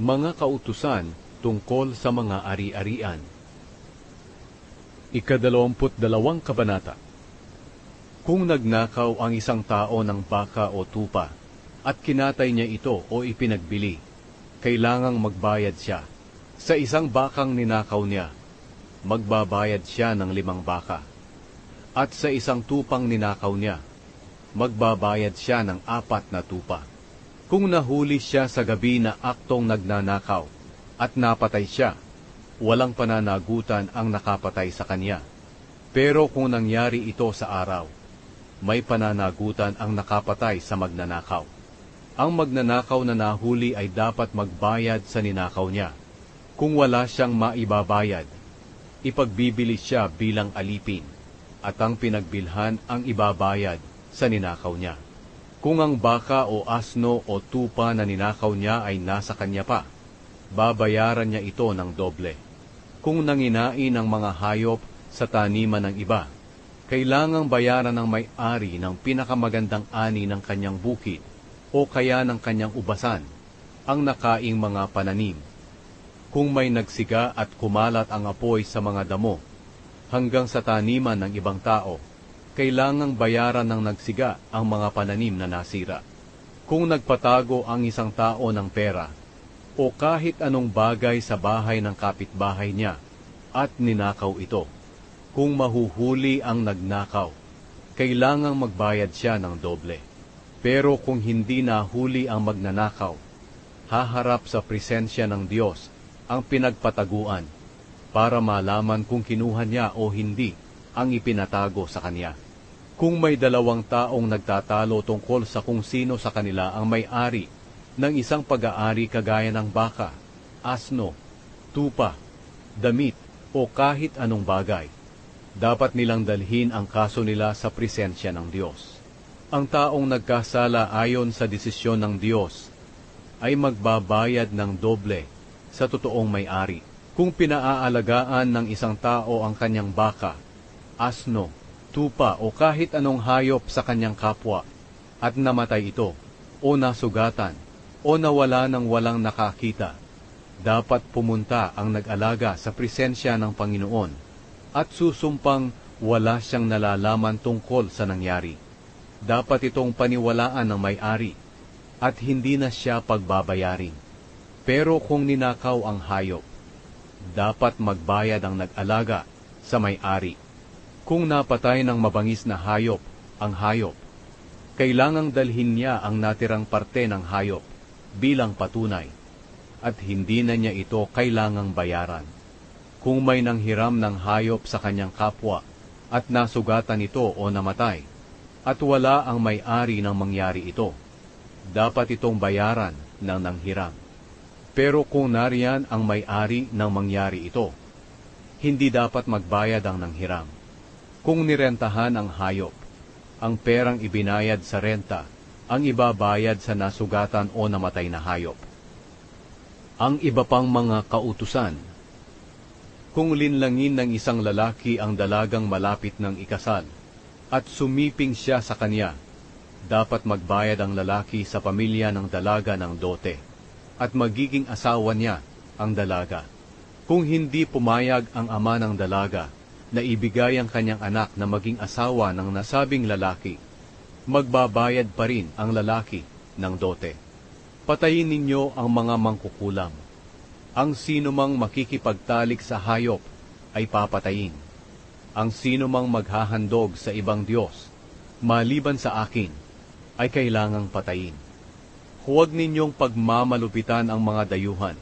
Mga kautusan tungkol sa mga ari-arian. Ikadalawamput dalawang kabanata. Kung nagnakaw ang isang tao ng baka o tupa at kinatay niya ito o ipinagbili, kailangang magbayad siya. Sa isang bakang ninakaw niya, magbabayad siya ng limang baka. At sa isang tupang ninakaw niya, magbabayad siya ng apat na tupa. Kung nahuli siya sa gabi na aktong nagnanakaw at napatay siya, walang pananagutan ang nakapatay sa kanya. Pero kung nangyari ito sa araw, may pananagutan ang nakapatay sa magnanakaw. Ang magnanakaw na nahuli ay dapat magbayad sa ninakaw niya. Kung wala siyang maibabayad, ipagbibili siya bilang alipin at ang pinagbilhan ang ibabayad sa ninakaw niya. Kung ang baka o asno o tupa na ninakaw niya ay nasa kanya pa, babayaran niya ito ng doble. Kung nanginain ang mga hayop sa taniman ng iba, kailangang bayaran ng may-ari ng pinakamagandang ani ng kanyang bukid o kaya ng kanyang ubasan ang nakaing mga pananim. Kung may nagsiga at kumalat ang apoy sa mga damo hanggang sa taniman ng ibang tao, kailangang bayaran ng nagsiga ang mga pananim na nasira. Kung nagpatago ang isang tao ng pera o kahit anong bagay sa bahay ng kapitbahay niya at ninakaw ito, kung mahuhuli ang nagnakaw, kailangang magbayad siya ng doble. Pero kung hindi nahuli ang magnanakaw, haharap sa presensya ng Diyos ang pinagpataguan para malaman kung kinuha niya o hindi ang ipinatago sa kanya. Kung may dalawang taong nagtatalo tungkol sa kung sino sa kanila ang may-ari ng isang pag-aari kagaya ng baka, asno, tupa, damit o kahit anong bagay, dapat nilang dalhin ang kaso nila sa presensya ng Diyos. Ang taong nagkasala ayon sa desisyon ng Diyos ay magbabayad ng doble sa totoong may-ari. Kung pinaaalagaan ng isang tao ang kanyang baka, asno, tupa o kahit anong hayop sa kanyang kapwa at namatay ito o nasugatan o nawala ng walang nakakita, dapat pumunta ang nag-alaga sa presensya ng Panginoon at susumpang wala siyang nalalaman tungkol sa nangyari. Dapat itong paniwalaan ng may-ari at hindi na siya pagbabayarin. Pero kung ninakaw ang hayop, dapat magbayad ang nag-alaga sa may-ari. Kung napatay ng mabangis na hayop ang hayop, kailangang dalhin niya ang natirang parte ng hayop bilang patunay at hindi na niya ito kailangang bayaran. Kung may nanghiram ng hayop sa kanyang kapwa at nasugatan ito o namatay, at wala ang may-ari ng mangyari ito, dapat itong bayaran ng nanghiram. Pero kung nariyan ang may-ari ng mangyari ito, hindi dapat magbayad ang nanghiram. Kung nirentahan ang hayop, ang perang ibinayad sa renta ang ibabayad sa nasugatan o namatay na hayop. Ang iba pang mga kautusan Kung linlangin ng isang lalaki ang dalagang malapit ng ikasal, at sumiping siya sa kanya, dapat magbayad ang lalaki sa pamilya ng dalaga ng dote, at magiging asawa niya ang dalaga. Kung hindi pumayag ang ama ng dalaga na ibigay ang kanyang anak na maging asawa ng nasabing lalaki, magbabayad pa rin ang lalaki ng dote. Patayin ninyo ang mga mangkukulam. Ang sino mang makikipagtalik sa hayop ay papatayin. Ang sino mang maghahandog sa ibang Diyos, maliban sa akin, ay kailangang patayin. Huwag ninyong pagmamalupitan ang mga dayuhan,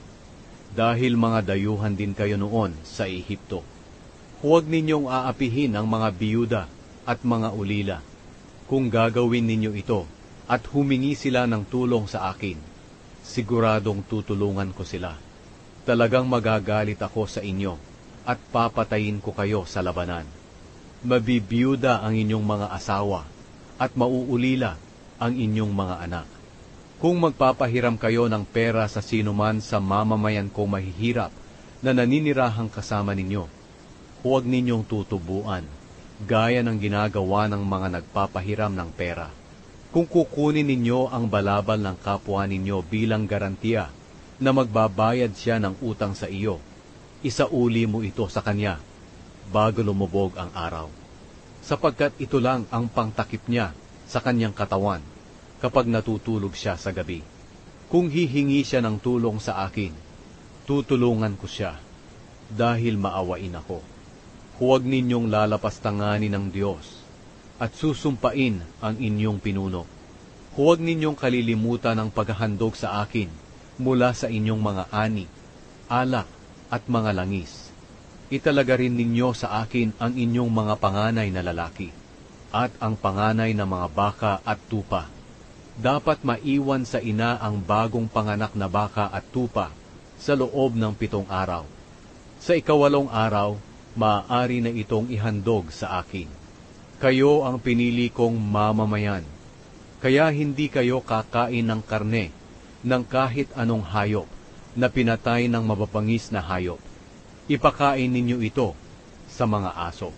dahil mga dayuhan din kayo noon sa Ehipto. Huwag ninyong aapihin ang mga biyuda at mga ulila. Kung gagawin ninyo ito at humingi sila ng tulong sa akin, siguradong tutulungan ko sila. Talagang magagalit ako sa inyo at papatayin ko kayo sa labanan. Mabibiyuda ang inyong mga asawa at mauulila ang inyong mga anak. Kung magpapahiram kayo ng pera sa sinuman sa mamamayan ko mahihirap na naninirahang kasama ninyo, huwag ninyong tutubuan, gaya ng ginagawa ng mga nagpapahiram ng pera. Kung kukunin ninyo ang balabal ng kapwa ninyo bilang garantiya na magbabayad siya ng utang sa iyo, isauli mo ito sa kanya bago lumubog ang araw. Sapagkat ito lang ang pangtakip niya sa kanyang katawan kapag natutulog siya sa gabi. Kung hihingi siya ng tulong sa akin, tutulungan ko siya dahil maawain ako. Huwag ninyong lalapastanganin ng Diyos at susumpain ang inyong pinuno. Huwag ninyong kalilimutan ang paghahandog sa akin mula sa inyong mga ani, alak at mga langis. Italaga rin ninyo sa akin ang inyong mga panganay na lalaki at ang panganay na mga baka at tupa. Dapat maiwan sa ina ang bagong panganak na baka at tupa sa loob ng pitong araw. Sa ikawalong araw, maaari na itong ihandog sa akin. Kayo ang pinili kong mamamayan, kaya hindi kayo kakain ng karne ng kahit anong hayop na pinatay ng mababangis na hayop. Ipakain ninyo ito sa mga aso.